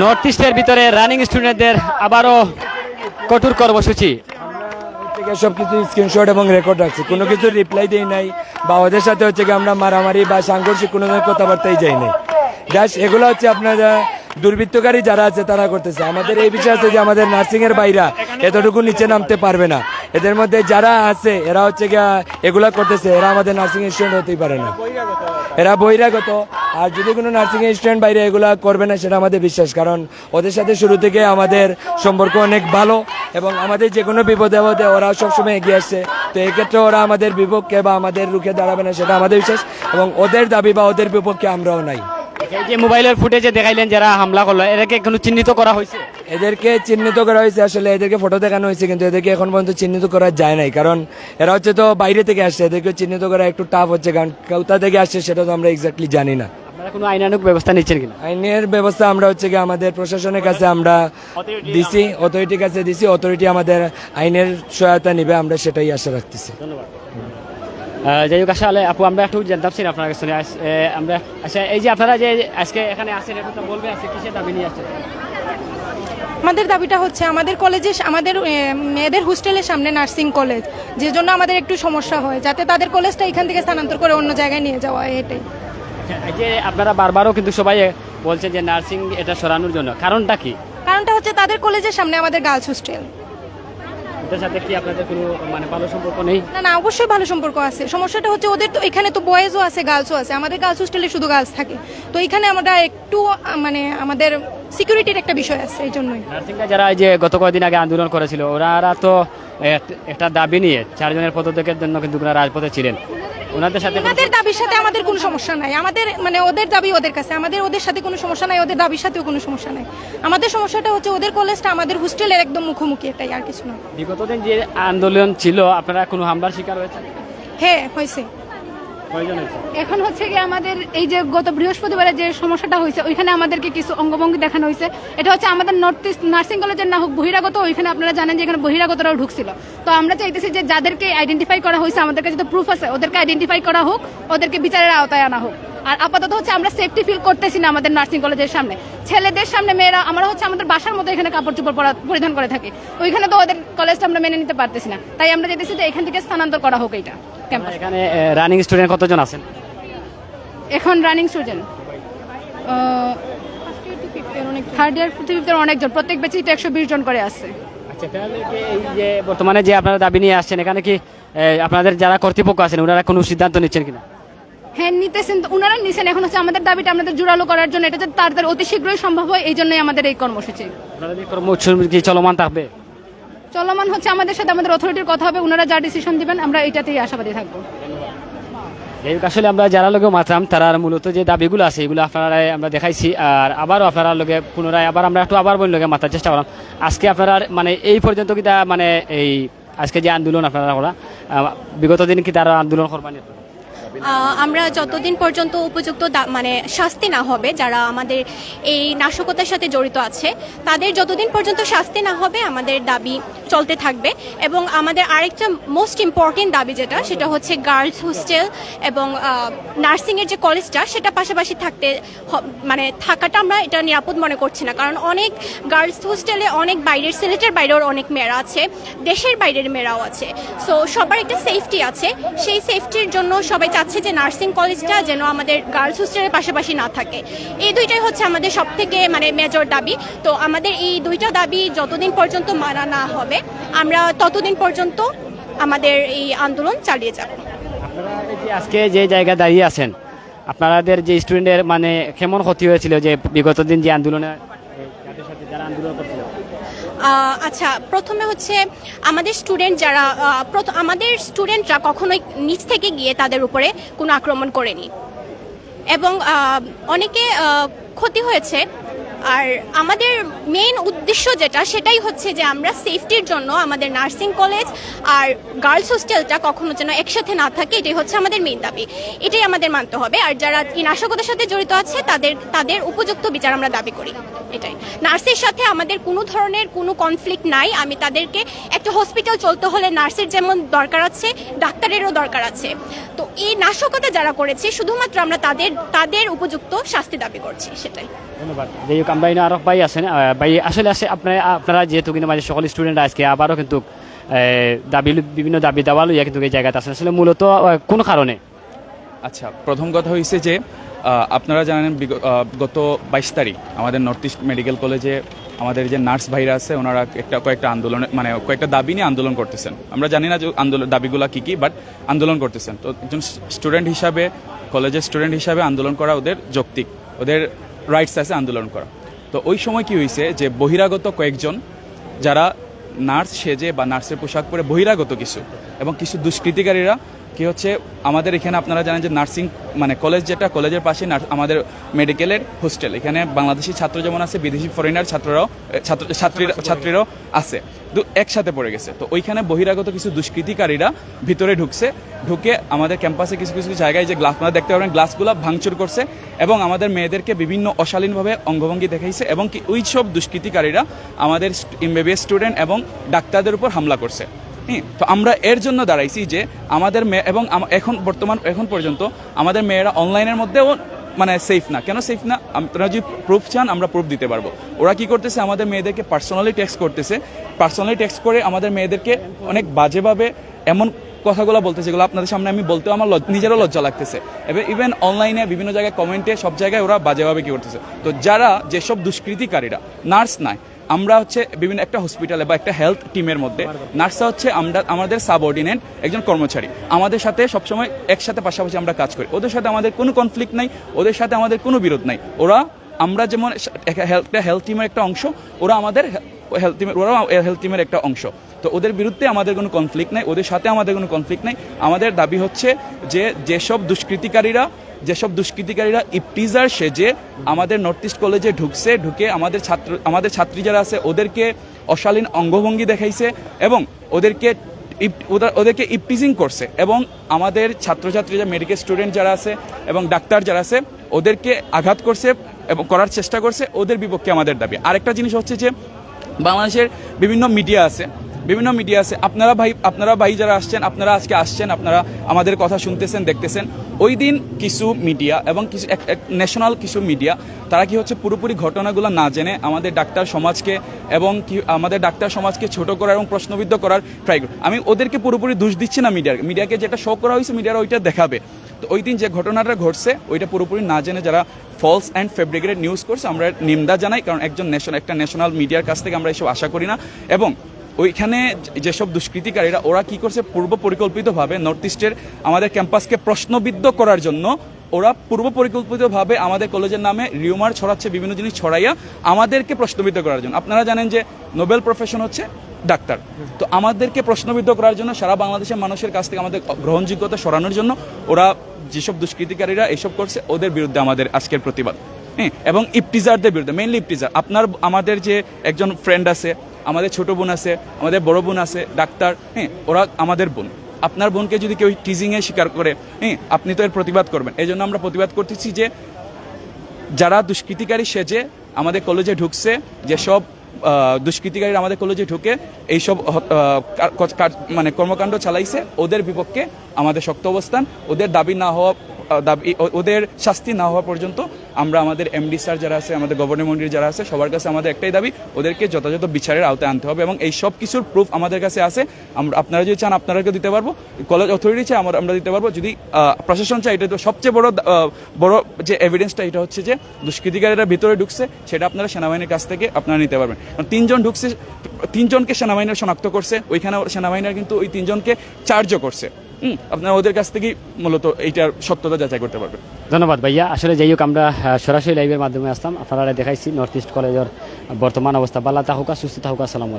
North ইস্টের ভিতরে running স্টুডেন্টদের আবারও কঠোর কর্মসূচি। সব কিছু স্ক্রিনশট এবং রেকর্ড রাখছি। কোনো কিছু রিপ্লাই দেই নাই বা ওদের সাথে হচ্ছে কি আমরা মারামারি বা সাংঘর্ষিক কোনো ধরনের কথাবার্তাই যাই নাই। জাস্ট এগুলো হচ্ছে আপনারা দুর্বৃত্তকারী যারা আছে তারা করতেছে। আমাদের এই বিষয় আছে যে আমাদের নার্সিংয়ের বাইরা এতটুকু নিচে নামতে পারবে না। এদের মধ্যে যারা আছে, এরা হচ্ছে গিয়া এগুলা করতেছে। এরা আমাদের নার্সিং স্টুডেন্ট হতেই পারে না। এরা বহিরাগত। আর যদি কোনো নার্সিং স্টুডেন্ট বাইরে এগুলা করবে না, সেটা আমাদের বিশ্বাস। কারণ ওদের সাথে শুরু থেকে আমাদের সম্পর্ক অনেক ভালো এবং আমাদের যে কোনো বিপদে আপদে ওরা সবসময় এগিয়ে আসছে তো এক্ষেত্রে ওরা আমাদের বিপক্ষে বা আমাদের রুখে দাঁড়াবে না, সেটা আমাদের বিশ্বাস এবং ওদের দাবি বা ওদের বিপক্ষে আমরাও নাই। এই যে মোবাইলের ফুটেজে দেখাইলেন যারা হামলা করল এদেরকে কোনো চিহ্নিত করা হয়েছে? এদেরকে চিহ্নিত করা হয়েছে আসলে এদেরকে ফটো দেখানো হয়েছে কিন্তু এদেরকে এখন পর্যন্ত চিহ্নিত করা যায় নাই কারণ এরা হচ্ছে তো বাইরে থেকে আসছে এদেরকে চিহ্নিত করা একটু টাফ হচ্ছে কারণ কোথা থেকে আসছে সেটা তো আমরা এক্স্যাক্টলি জানি না। আপনারা কোনো আইনানুক ব্যবস্থা নিচ্ছেন কিনা? আইনের ব্যবস্থা আমরা হচ্ছে কি আমাদের প্রশাসনের কাছে আমরা দিছি অথরিটির কাছে দিছি অথরিটি আমাদের আইনের সহায়তা নিবে আমরা সেটাই আশা রাখতেছি। আহ, যাই হোক আসলে আপু আমরা একটু জানতাম ছিল আপনার কাছে আমরা আচ্ছা এই যে আপনারা যে আজকে এখানে আসেন এটা তো বলবে আজকে কিসের দাবি নিয়ে আসছেন? আমাদের দাবিটা হচ্ছে আমাদের কলেজে আমাদের মেয়েদের হোস্টেলের সামনে নার্সিং কলেজ যে জন্য আমাদের একটু সমস্যা হয় যাতে তাদের কলেজটা এখান থেকে স্থানান্তর করে অন্য জায়গায় নিয়ে যাওয়া হয় এটাই। আচ্ছা, এই যে আপনারা বারবারও কিন্তু সবাই বলছেন যে নার্সিং এটা সরানোর জন্য। কারণটা কি? কারণটা হচ্ছে তাদের কলেজের সামনে আমাদের গার্লস হোস্টেল। সাথে কি আপনাদের কোনো মানে ভালো সম্পর্ক নেই? না না অবশ্যই ভালো সম্পর্ক আছে। সমস্যাটা হচ্ছে ওদের তো এখানে তো বয়েজও আছে গার্লসও আছে। আমাদের গার্লস হোস্টেলে শুধু গার্লস থাকে। তো এখানে আমরা একটু মানে আমাদের সিকিউরিটির একটা বিষয় আছে এই জন্যই। নার্সিংরা যারা এই যে গত কয়েকদিন আগে আন্দোলন করেছিল ওরা তো একটা দাবি নিয়ে চারজনের পদত্যাগের জন্য কিন্তু রাজপথে ছিলেন। ওনাদের সাথে ওনাদের দাবির সাথে আমাদের কোনো সমস্যা নাই। আমাদের মানে ওদের দাবি ওদের কাছে। আমাদের ওদের সাথে কোনো সমস্যা নাই ওদের দাবির সাথেও কোনো সমস্যা নাই। আমাদের সমস্যাটা হচ্ছে ওদের কলেজটা আমাদের হোস্টেলের একদম মুখোমুখি এটাই আর কিছু না। বিগত দিন যে আন্দোলন ছিল আপনারা কোনো হামলার শিকার হয়েছে হ্যাঁ হয়েছে। এখন হচ্ছে কি আমাদের এই যে গত বৃহস্পতিবারে যে সমস্যাটা হয়েছে, ওইখানে আমাদেরকে কিছু অঙ্গভঙ্গি দেখানো হয়েছে। এটা হচ্ছে আমাদের নর্থ ইস্ট নার্সিং কলেজের না হোক বহিরাগত, ওইখানে আপনারা জানেন যে এখানে বহিরাগতরাও ঢুকছিল। তো আমরা চাইতেছি যে যাদেরকে আইডেন্টিফাই করা হয়েছে আমাদের কাছে তো প্রুফ আছে, ওদেরকে আইডেন্টিফাই করা হোক, ওদেরকে বিচারের আওতায় আনা হোক। আর আপাতত হচ্ছে আমরা সেফটি ফিল করতেছি না আমাদের নার্সিং কলেজের সামনে। ছেলেদের সামনে মেয়েরা, আমরা হচ্ছে আমাদের বাসার মতো এখানে কাপড় চোপড় পরা- পরিধান করে থাকি। ওইখানে তো ওদের কলেজটা আমরা মেনে নিতে পারতেছি না। তাই আমরা চাইতেছি যে এখান থেকে স্থানান্তর করা হোক এইটা। ক্যাম্পাস। এখানে রানিং স্টুডেন্ট কতজন আছেন? এখন রানিং স্টুডেন্ট থার্ড ইয়ার ফিফথের অনেকজন। প্রত্যেক ব্যাচে তো একশো বিশ জন করে আছে। আচ্ছা তাহলে কি এই যে বর্তমানে যে আপনারা দাবি নিয়ে আসছেন এখানে কি আপনাদের যারা কর্তৃপক্ষ আছেন ওনারা কোনো সিদ্ধান্ত নিচ্ছেন কিনা? হ্যাঁ নিতেছেন তো ওনারা নিছেন। এখন হচ্ছে আমাদের দাবিটা আমাদের জোরালো করার জন্য এটা যাতে তাড়াতাড়ি অতি শীঘ্রই সম্ভব হয় এই জন্যই আমাদের এই কর্মসূচি। আপনাদের কর্মসূচি চলমান থাকবে? চলমান হচ্ছে আমাদের সাথে আমাদের অথরিটির কথা হবে ওনারা যা ডিসিশন দিবেন, আমরা এটাতেই আশাবাদী থাকব। আসলে আমরা যারা লোকে মাত্রাম তারা মূলত যে দাবিগুলো আছে, এগুলো আপনারা আমরা দেখাইছি, আর আবারও আপনারা লোকে পুনরায় আবার আমরা একটু আবার বই লোকে মাথার চেষ্টা করলাম। আজকে আপনারা মানে এই পর্যন্ত কি মানে এই, আজকে যে আন্দোলন আপনারা করা বিগত দিন কি তারা আন্দোলন করবানি আমরা যতদিন পর্যন্ত উপযুক্ত মানে শাস্তি না হবে, যারা আমাদের এই নাশকতার সাথে জড়িত আছে, তাদের যতদিন পর্যন্ত শাস্তি না হবে, আমাদের দাবি চলতে থাকবে। এবং আমাদের আরেকটা মোস্ট ইম্পর্টেন্ট দাবি যেটা, সেটা হচ্ছে গার্লস হোস্টেল এবং নার্সিংয়ের যে কলেজটা সেটা পাশাপাশি থাকতে মানে থাকাটা আমরা এটা নিরাপদ মনে করছি না। কারণ অনেক গার্লস হোস্টেলে অনেক বাইরের সিলেটের বাইরেও অনেক মেয়েরা আছে, দেশের বাইরের মেয়েরাও আছে। সো সবার একটা সেফটি আছে। সেই সেফটির জন্য সবাই চাচ্ছে যে নার্সিং কলেজটা যেন আমাদের গার্লস হোস্টেলের পাশাপাশি না থাকে। এই দুইটাই হচ্ছে আমাদের সব থেকে মানে মেজর দাবি। তো আমাদের এই দুইটা দাবি যতদিন পর্যন্ত মানা না হবে আমরা ততদিন পর্যন্ত আমাদের এই আন্দোলন চালিয়ে যাব। আজকে যে জায়গায় দাঁড়িয়ে আছেন আপনাদের যে স্টুডেন্টের মানে কেমন ক্ষতি হয়েছিল যে বিগত দিন যে আন্দোলনে যারা আন্দোলন করছিল আহ, আচ্ছা প্রথমে হচ্ছে আমাদের স্টুডেন্ট যারা আমাদের স্টুডেন্টরা কখনোই নিচ থেকে গিয়ে তাদের উপরে কোনো আক্রমণ করেনি। এবং অনেকে ক্ষতি হয়েছে। আর আমাদের মেইন উদ্দেশ্য যেটা, সেটাই হচ্ছে যে আমরা সেফটির জন্য আমাদের নার্সিং কলেজ আর গার্লস হোস্টেলটা কখনো যেন একসাথে না থাকে, এটাই হচ্ছে আমাদের মেইন দাবি। এটাই আমাদের মানতে হবে। আর যারা এই নাশকতার সাথে জড়িত আছে, তাদের তাদের উপযুক্ত বিচার আমরা দাবি করি। এটাই। নার্সের সাথে আমাদের কোনো ধরনের কোনো কনফ্লিক্ট নাই। আমি তাদেরকে একটা হসপিটাল চলতে হলে নার্সের যেমন দরকার আছে, ডাক্তারেরও দরকার আছে। তো এই নাশকতা যারা করেছে, শুধুমাত্র আমরা তাদের তাদের উপযুক্ত শাস্তি দাবি করছি, সেটাই। ধন্যবাদ। হোক আমরা এনে আরও ভাই আছেন ভাই আসলে আসে আপনারা আপনারা যেহেতু কিন্তু আমাদের সকল স্টুডেন্ট আজকে আবারও কিন্তু দাবি বিভিন্ন দাবি দাওয়া লইয়া কিন্তু এই জায়গাতে আছেন আসলে মূলত কোন কারণে। আচ্ছা প্রথম কথা হয়েছে যে আপনারা জানেন গত বাইশ তারিখ আমাদের নর্থ ইস্ট মেডিকেল কলেজে আমাদের যে নার্স ভাইরা আছে, ওনারা একটা, কয়েকটা আন্দোলনে মানে কয়েকটা দাবি নিয়ে আন্দোলন করতেছেন। আমরা জানি না যে আন্দোলন দাবিগুলো কী কী বাট আন্দোলন করতেছেন। তো একজন স্টুডেন্ট হিসাবে কলেজের স্টুডেন্ট হিসাবে আন্দোলন করা ওদের যৌক্তিক। ওদের রাইটস আছে আন্দোলন করা। তো ওই সময় কি হয়েছে যে বহিরাগত কয়েকজন যারা নার্স সেজে বা নার্সের পোশাক পরে বহিরাগত কিছু এবং কিছু দুষ্কৃতিকারীরা কি হচ্ছে আমাদের এখানে আপনারা জানেন যে নার্সিং মানে কলেজ যেটা, কলেজের পাশে আমাদের মেডিকেলের হোস্টেল। এখানে বাংলাদেশি ছাত্র যেমন আছে, বিদেশি ফরেনার ছাত্ররাও ছাত্র, ছাত্রীরা, ছাত্রীরাও আছে। একসাথে পড়ে গেছে। তো ওইখানে বহিরাগত কিছু দুষ্কৃতিকারীরা ভিতরে ঢুকছে, ঢুকে আমাদের ক্যাম্পাসে কিছু কিছু জায়গায় যে গ্লাস আপনারা দেখতে পাবেন গ্লাসগুলো ভাঙচুর করছে এবং আমাদের মেয়েদেরকে বিভিন্ন অশালীনভাবে অঙ্গভঙ্গি দেখাইছে এবং কি ওই সব দুষ্কৃতিকারীরা আমাদের এমবিবিএস স্টুডেন্ট এবং ডাক্তারদের উপর হামলা করছে। তো আমরা এর জন্য দাঁড়াইছি যে আমাদের মেয়ে এবং এখন বর্তমান, এখন পর্যন্ত আমাদের মেয়েরা অনলাইনের মধ্যেও মানে সেফ না। কেন সেফ না? আপনারা যদি প্রুফ চান, আমরা প্রুফ দিতে পারব। ওরা কি করতেছে? আমাদের মেয়েদেরকে পার্সোনালি টেক্সট করতেছে পার্সোনালি টেক্সট করে আমাদের মেয়েদেরকে অনেক বাজেভাবে এমন কথাগুলো বলতেছে, যেগুলো আপনাদের সামনে আমি বলতেও আমার নিজেরও লজ্জা লাগতেছে। এবার ইভেন অনলাইনে বিভিন্ন জায়গায় কমেন্টে সব জায়গায় ওরা বাজেভাবে কি করতেছে? তো যারা যেসব দুষ্কৃতিকারীরা, নার্স নাই, আমরা হচ্ছে বিভিন্ন একটা হসপিটালে বা একটা হেলথ টিমের মধ্যে, নার্সরা হচ্ছে আমরা, আমাদের সাবঅর্ডিনেট একজন কর্মচারী। আমাদের সাথে সবসময় একসাথে পাশাপাশি আমরা কাজ করি। ওদের সাথে আমাদের কোনো কনফ্লিক্ট নাই, ওদের সাথে আমাদের কোনো বিরোধ নাই। ওরা আমরা যেমন একটা হেলথ টিমের একটা অংশ, ওরা আমাদের হেলথ টিমের ওরাও হেলথ টিমের একটা অংশ। তো ওদের বিরুদ্ধে আমাদের কোনো কনফ্লিক্ট নাই, ওদের সাথে আমাদের কোনো কনফ্লিক্ট নাই। আমাদের দাবি হচ্ছে যে যেসব দুষ্কৃতিকারীরা যেসব দুষ্কৃতিকারীরা ইপটিজার সেজে আমাদের নর্থ ইস্ট কলেজে ঢুকছে, ঢুকে আমাদের ছাত্র, আমাদের ছাত্রী যারা আছে, ওদেরকে অশালীন অঙ্গভঙ্গি দেখাইছে এবং ওদেরকে ওদের- ওদেরকে ইপটিজিং করছে এবং আমাদের ছাত্রছাত্রী যারা মেডিকেল স্টুডেন্ট যারা আছে এবং ডাক্তার যারা আছে, ওদেরকে আঘাত করছে। এবং করার চেষ্টা করছে, ওদের বিপক্ষে আমাদের দাবি। আরেকটা জিনিস হচ্ছে যে, বাংলাদেশের বিভিন্ন মিডিয়া আছে বিভিন্ন মিডিয়া আছে। আপনারা ভাই আপনারা ভাই যারা আসছেন, আপনারা আজকে আসছেন, আপনারা আমাদের কথা শুনতেছেন, দেখতেছেন। ওই দিন কিছু মিডিয়া এবং কিছু ন্যাশনাল কিছু মিডিয়া তারা কি হচ্ছে পুরোপুরি ঘটনাগুলো না জেনে আমাদের ডাক্তার সমাজকে এবং কি, আমাদের ডাক্তার সমাজকে ছোট করার এবং প্রশ্নবিদ্ধ করার ট্রাই করে আমি ওদেরকে পুরোপুরি দোষ দিচ্ছি না মিডিয়াকে মিডিয়াকে যেটা শো করা হয়েছে মিডিয়ারা ওইটা দেখাবে। তো ওই দিন যে ঘটনাটা ঘটছে, ওইটা পুরোপুরি না জেনে যারা ফলস অ্যান্ড ফেব্রিকেটেড নিউজ করছে, আমরা নিন্দা জানাই, কারণ একজন ন্যাশনাল একটা ন্যাশনাল মিডিয়ার কাছ থেকে আমরা এসব আশা করি না। এবং ওইখানে যেসব দুষ্কৃতিকারীরা, ওরা কি করছে? পূর্ব পরিকল্পিতভাবে নর্থ ইস্টের আমাদের ক্যাম্পাসকে প্রশ্নবিদ্ধ করার জন্য ওরা পূর্ব পরিকল্পিতভাবে আমাদের কলেজের নামে রিউমার ছড়াচ্ছে, বিভিন্ন জিনিস ছড়াইয়া আমাদেরকে প্রশ্নবিদ্ধ করার জন্য। আপনারা জানেন যে নোবেল প্রফেশন হচ্ছে ডাক্তার। তো আমাদেরকে প্রশ্নবিদ্ধ করার জন্য সারা বাংলাদেশের মানুষের কাছ থেকে আমাদের গ্রহণযোগ্যতা সরানোর জন্য ওরা যেসব দুষ্কৃতিকারীরা এসব করছে, ওদের বিরুদ্ধে আমাদের আজকের প্রতিবাদ। হ্যাঁ এবং ইপটিজারদের বিরুদ্ধে মেইনলি ইপটিজার আপনার, আমাদের যে একজন ফ্রেন্ড আছে আমাদের ছোট বোন আছে, আমাদের বড় বোন আছে, ডাক্তার হ্যাঁ ওরা আমাদের বোন। আপনার বোনকে যদি কেউ টিজিংয়ে স্বীকার করে হ্যাঁ আপনি তো এর প্রতিবাদ করবেন। এই জন্য আমরা প্রতিবাদ করতেছি যে, যারা দুষ্কৃতিকারী সেজে আমাদের কলেজে ঢুকছে যেসব দুষ্কৃতিকারীরা আমাদের কলেজে ঢুকে এইসব মানে কর্মকাণ্ড চালাইছে। ওদের বিপক্ষে আমাদের শক্ত অবস্থান। ওদের দাবি না হওয়া দাবি ওদের শাস্তি না হওয়া পর্যন্ত আমরা আমাদের এমডি স্যার যারা আছে, আমাদের গভর্নর মন্ত্রী যারা আছে, সবার কাছে আমাদের একটাই দাবি, ওদেরকে যথাযথ বিচারের আওতায় আনতে হবে এবং এই সব কিছুর প্রুফ আমাদের কাছে আছে। আমরা, আপনারা যদি চান আপনাদেরকে দিতে পারব। কলেজ অথরিটি চাই আমরা আমরা দিতে পারব। যদি প্রশাসন চাই এটা তো সবচেয়ে বড় বড় যে এভিডেন্সটা এটা হচ্ছে যে দুষ্কৃতিকারীরা ভিতরে ঢুকছে, সেটা আপনারা সেনাবাহিনীর কাছ থেকে আপনারা নিতে পারবেন। তিনজন ঢুকছে, তিনজনকে সেনাবাহিনীর শনাক্ত করছে ওইখানে সেনাবাহিনীর কিন্তু ওই তিনজনকে চার্জও করছে। আপনারা ওদের কাছ থেকেই মূলত এইটার সত্যতা যাচাই করতে পারবেন। ধন্যবাদ ভাইয়া। আসলে যাই হোক, আমরা সরাসরি লাইভের মাধ্যমে আসতাম আপনারা দেখাইছি নর্থ ইস্ট কলেজের বর্তমান অবস্থা। বাল্লা তাহুকা সুস্থ তাহুকা সালাম